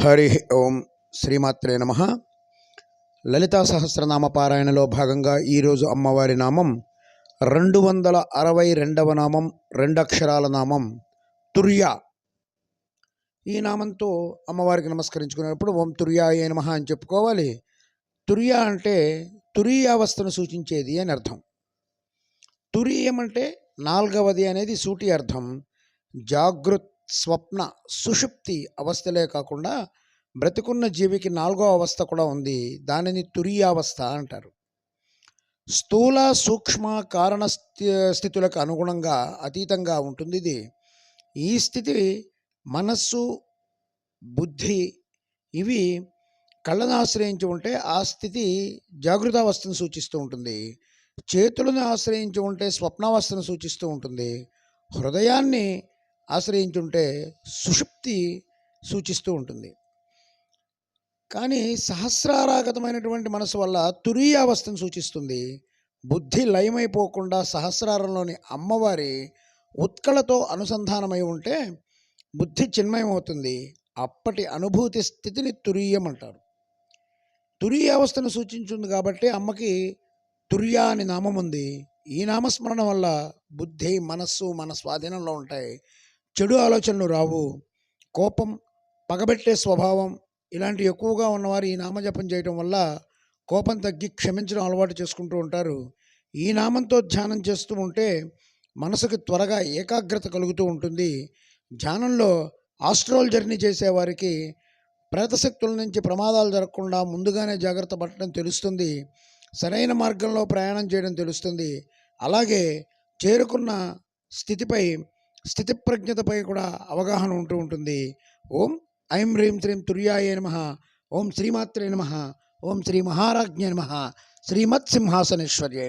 హరి ఓం శ్రీమాత్రే నమ. లలితా సహస్రనామ పారాయణలో భాగంగా ఈరోజు అమ్మవారి నామం రెండు వందల అరవై రెండవ నామం రెండు అక్షరాల నామం తుర్యా. ఈ నామంతో అమ్మవారికి నమస్కరించుకునేటప్పుడు ఓం తుర్యాయ నమ అని చెప్పుకోవాలి. తుర్యా అంటే తురీయావస్థను సూచించేది అని అర్థం. తురీయం అంటే నాల్గవది అనేది సూటి అర్థం. జాగృత్ స్వప్న సుషుప్తి అవస్థలే కాకుండా బ్రతికున్న జీవికి నాలుగో అవస్థ కూడా ఉంది. దానిని తురియావస్థ అంటారు. స్థూల సూక్ష్మ కారణ స్థి- స్థితులకు అనుగుణంగా అతీతంగా ఉంటుంది ఇది. ఈ స్థితి మనస్సు బుద్ధి ఇవి కళ్ళను ఆశ్రయించి ఉంటే ఆ స్థితి జాగృతావస్థను సూచిస్తూ ఉంటుంది. చేతులను ఆశ్రయించి ఉంటే స్వప్నావస్థను సూచిస్తూ ఉంటుంది. హృదయాన్ని ఆశ్రయించుంటే సుషుప్తి సూచిస్తూ ఉంటుంది. కానీ సహస్రారాగతమైనటువంటి మనసు వల్ల తురీయావస్థను సూచిస్తుంది. బుద్ధి లయమైపోకుండా సహస్రారంలోని అమ్మవారి ఉత్కళతో అనుసంధానమై ఉంటే బుద్ధి చిన్మయమవుతుంది. అప్పటి అనుభూతి స్థితిని తురీయం అంటారు తురీయావస్థను సూచించింది కాబట్టి అమ్మకి తుర్యా అని నామం ఉంది ఈ నామస్మరణ వల్ల బుద్ధి మనస్సు మన స్వాధీనంలో ఉంటాయి. చెడు ఆలోచనలు రావు. కోపం పగబెట్టే స్వభావం ఇలాంటి ఎక్కువగా ఉన్నవారు ఈ నామజపం చేయటం వల్ల కోపం తగ్గి క్షమించడం అలవాటు చేసుకుంటూ ఉంటారు. ఈ నామంతో ధ్యానం చేస్తూ ఉంటే మనసుకు త్వరగా ఏకాగ్రత కలుగుతూ ఉంటుంది. ధ్యానంలో ఆస్ట్రోల్ జర్నీ చేసేవారికి ప్రేతశక్తుల నుంచి ప్రమాదాలు జరగకుండా ముందుగానే జాగ్రత్త పడటం తెలుస్తుంది. సరైన మార్గంలో ప్రయాణం చేయడం తెలుస్తుంది. అలాగే చేరుకున్న స్థితిపై స్థితి ప్రజ్ఞతపై కూడా అవగాహన ఉంటూ ఉంటుంది. ఓం ఐం హ్రీం శ్రీం తుర్యాయ నమ. ఓం శ్రీమాత్రే నమ. ఓం శ్రీ మహారాజ్ఞ నమ. శ్రీమత్ సింహాసనేశ్వర్య